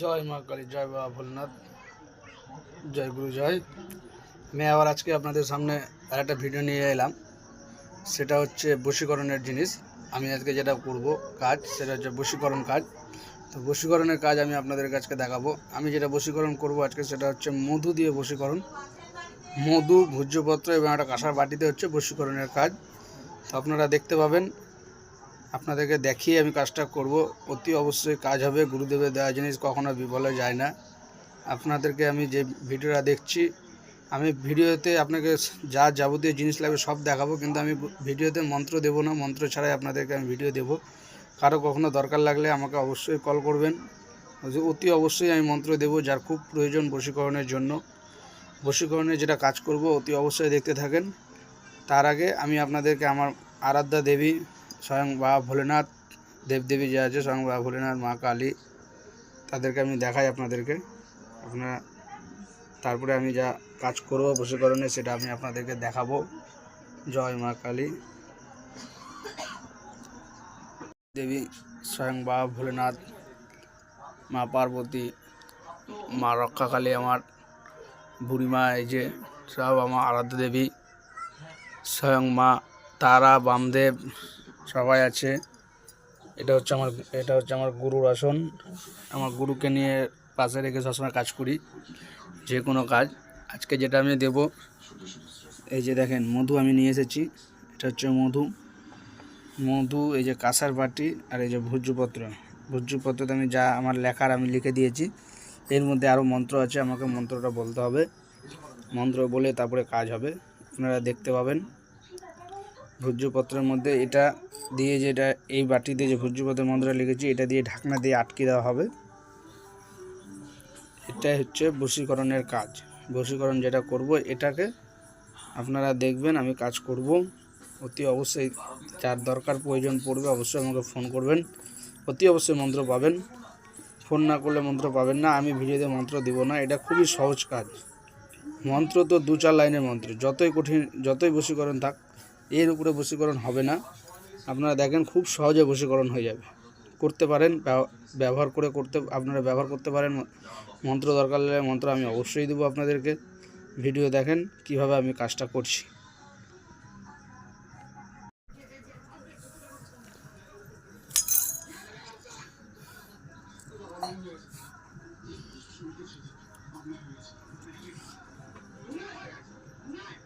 জয় মা কালী, জয় বাবা ভোলনাথ, জয় গুরু, জয়। আমি আবার আজকে আপনাদের সামনে আর একটা ভিডিও নিয়ে এলাম। সেটা হচ্ছে বশীকরণের জিনিস। আমি আজকে যেটা করব কাজ, সেটা হচ্ছে বশীকরণ কাজ। তো বশীকরণের কাজ আমি আপনাদের কাছকে দেখাবো। আমি যেটা বশীকরণ করব আজকে সেটা হচ্ছে মধু দিয়ে বশীকরণ। মধু, ভোজ্যপত্র এবং একটা কাঁসার বাটিতে হচ্ছে বশীকরণের কাজ। তো আপনারা দেখতে পাবেন আপনাদেরকে দেখিয়ে আমি কাজটা করব। অতি অবশ্যই কাজ হবে, গুরুদেবের দেওয়া জিনিস কখনো বিফলে যায় না। আপনাদেরকে আমি যে ভিডিওটা দেখছি, আমি ভিডিওতে আপনাকে যা যাবতীয় জিনিস লাগবে সব দেখাবো, কিন্তু আমি ভিডিওতে মন্ত্র দেবো না, মন্ত্র ছাড়াই আপনাদেরকে আমি ভিডিও দেবো। কারও কখনো দরকার লাগলে আমাকে অবশ্যই কল করবেন। অতি অবশ্যই আমি মন্ত্র দেবো যার খুব প্রয়োজন বশীকরণের জন্য। বশীকরণের যেটা কাজ করব, অতি অবশ্যই দেখতে থাকেন। তার আগে আমি আপনাদেরকে আমার আরাধ্যা দেবী স্বয়ং বাবা ভোলেনাথ, দেবদেবী যে আছে, স্বয়ং বাবা ভোলেনাথ, মা কালী, তাদেরকে আমি দেখাই আপনাদেরকে। আপনারা তারপরে আমি যা কাজ করব বশীকরণে, সেটা আমি আপনাদেরকে দেখাবো। জয় মা কালী। দেবী, স্বয়ং বাবা ভোলেনাথ, মা পার্বতী, মা রক্ষাকালী আমার বুড়িমা, এই যে সব আমার আরাধ্য দেবী, স্বয়ং মা তারা, বামদেব সবাই আছে। এটা হচ্ছে আমার, এটা হচ্ছে আমার গুরুর আসন। আমার গুরুকে নিয়ে পাশে রেখে সবসময় কাজ করি, যে কোনো কাজ। আজকে যেটা আমি দেব, এই যে দেখেন, মধু আমি নিয়ে এসেছি। এটা হচ্ছে মধু। মধু, এই যে কাঁসার বাটি আর এই যে ভোজ্যপত্র। ভোজ্যপত্রতে আমি যা আমার লেখার আমি লিখে দিয়েছি। এর মধ্যে আরও মন্ত্র আছে, আমাকে মন্ত্রটা বলতে হবে। মন্ত্র বলে তারপরে কাজ হবে। আপনারা দেখতে পাবেন। ভোজ্যপত্রের মধ্যে এটা দিয়ে যেটা এই বাটিতে যে ভোজ্যপত্রের মন্ত্রটা লিখেছি, এটা দিয়ে ঢাকনা দিয়ে আটকে দেওয়া হবে। এটাই হচ্ছে বশীকরণের কাজ। বশীকরণ যেটা করব, এটাকে আপনারা দেখবেন, আমি কাজ করব। অতি অবশ্যই যার দরকার প্রয়োজন পড়বে, অবশ্যই আমাকে ফোন করবেন। অতি অবশ্যই মন্ত্র পাবেন। ফোন না করলে মন্ত্র পাবেন না, আমি ভিডিওতে মন্ত্র দিব না, এটা খুবই সহজ কাজ। মন্ত্র তো দু চার লাইনের মন্ত্র, যতই কঠিন, যতই বশীকরণ থাক এর উপরে বশীকরণ হবে না। আপনারা দেখেন খুব সহজে বশীকরণ হয়ে যাবে। করতে পারেন ব্যবহার করে করতে, আপনারা ব্যবহার করতে পারেন। মন্ত্র দরকার হলে মন্ত্র আমি অবশ্যই দেবো আপনাদেরকে। ভিডিও দেখেন কীভাবে আমি কাজটা করছি। Nice!